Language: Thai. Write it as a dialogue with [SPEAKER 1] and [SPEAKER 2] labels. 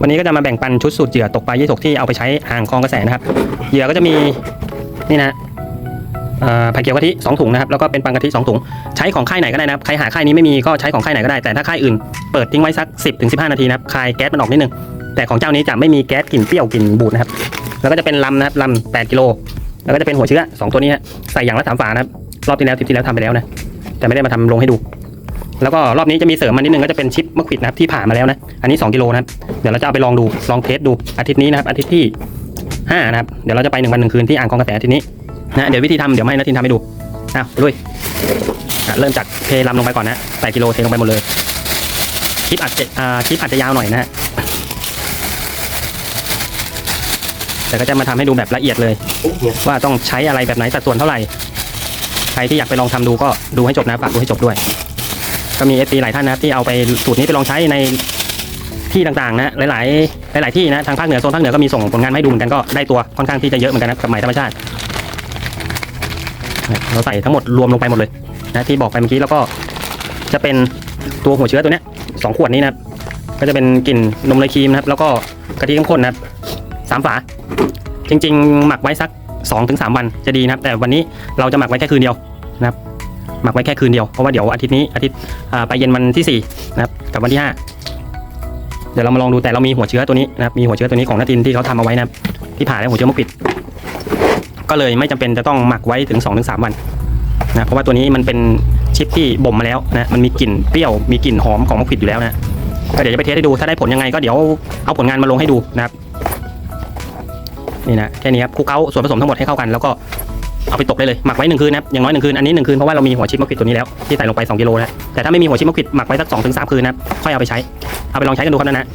[SPEAKER 1] วันนี้ก็จะมาแบ่งปันชุดสูตรเหยื่อตกปลายี่สกที่เอาไปใช้อ่างคลองกระแสนะครับ เหยื่อก็จะมีนี่นะเอ่อไผ่เกี๊ยวกะทิสองถุงนะครับแล้วก็เป็นปังกะทิสองถุง ใช้ของค่ายไหนก็ได้นะครับใครหาค่ายนี้ไม่มีก็ใช้ของค่ายไหนก็ได้แต่ถ้าค่ายอื่นเปิดทิ้งไว้สัก 10ถึง15 นาทีนะครับคายแก๊สมันออกนิดนึงแต่ของเจ้านี้จะไม่มีแก๊สกลิ่นเปรี้ยวกลิ่นบูดนะครับแล้วก็จะเป็นลำนะครับลำ8กิโลแล้วก็จะเป็นหัวเชื้อสองตัวนี้ฮะใส่อย่างละสามฝานะครับรอบที่แล้วทริปที่แล้วทำไปแล้วนะแต่ไม่ได้มาทำลงให้ดู แล้วก็รอบนี้จะมีเสริมมานิดนึงก็จะเป็นชิปมะขวิดนะครับที่ผ่ามาแล้วนะ อันนี้ 2กิโลนะครับ เดี๋ยวเราจะเอาไปลองดู ลองเทสดูอาทิตย์นี้นะครับ อาทิตย์ที่ 5 นะครับ เดี๋ยวเราจะไปหนึ่งวันหนึ่งคืนที่อ่างกองกระแสอาทิตย์นี้นะ เดี๋ยววิธีทำเดี๋ยวไม่นาทินทำให้ดูอ้าวลุยเริ่มจากเทลำลงไปก่อนนะแปดกิโลเทลงไปหมดเลย คลิปอาจจะอ่าคลิปอาจจะยาวหน่อยนะฮะแต่ก็จะมาทำให้ดูแบบละเอียดเลย ว่าต้องใช้อะไรแบบไหนสัดส่วนเท่าไหร่ ใครที่อยากไปลองทำดูก็ดูให้จบนะฝากดูให้จบด้วย ก็มีเอฟีหลายท่านนะครับที่เอาไปสูตรนี้ไปลองใช้ในที่ต่างๆนะหลายๆหลายๆที่นะทางภาคเหนือโซนภาคเหนือก็มีส่งผลงานมาให้ดูเหมือนกันก็ได้ตัวค่อนข้างที่จะเยอะเหมือนกันนะกับไหมธรรมชาติเราใส่ทั้งหมดรวมลงไปหมดเลยนะที่บอกไปเมื่อกี้แล้วก็จะเป็นตัวหัวเชื้อตัวเนี้ยสองขวดนี้นะก็จะเป็นกลิ่นนมเนยครีมนะครับแล้วก็กะทิข้มข้นนะสามฝา จริง ๆ หมักไว้สัก2อถึงสวันจะดีนะครับ แต่วันนี้เราจะหมักไว้แค่คืนเดียวนะครับ หมักไว้แค่คืนเดียว เพราะว่าเดี๋ยวอาทิตย์นี้อาทิตย์อ่าไปเย็นวันที่4นะครับกับวันที่ 5 เดี๋ยวเรามาลองดูแต่เรามีหัวเชื้อตัวนี้นะครับมีหัวเชื้อตัวนี้ของนาทินที่เขาทำเอาไว้นะที่ผ่าแล้วหัวเชื้อมะกริด ก็เลยไม่จำเป็นจะต้องหมักไว้ถึง2อถึงสวันนะเพราะว่าตัวนี้มันเป็นชิปที่บ่มมาแล้วนะมันมีกลิ่นเปรี้ยวมีกลิ่นหอมของมะกริดอยู่แล้วนะก็เดี๋ยวจะไปเทสให้ดูถ้าได้ผลยังไงก็เดี๋ยวเอาผลงานมาลงให้ดูนะครับนี่นะแค่นี้ครับคลุกเคล้าส่วนผสมทั้งหมดให้เข้ากัน แล้วก็ เอาไปตกได้เลยหมักไว้หนึ่งคืนนะครับอย่างน้อยหนึ่งคืนอันนี้หนึ่งคืนเพราะว่าเรามีหัวชิปมะขิดตัวนี้แล้วที่ใส่ลงไป2กิโลนะแต่ถ้าไม่มีหัวชิปมะขิดหมักไว้สัก2-3คืนนะค่อยเอาไปใช้เอาไปลองใช้กันดูครับนะนะ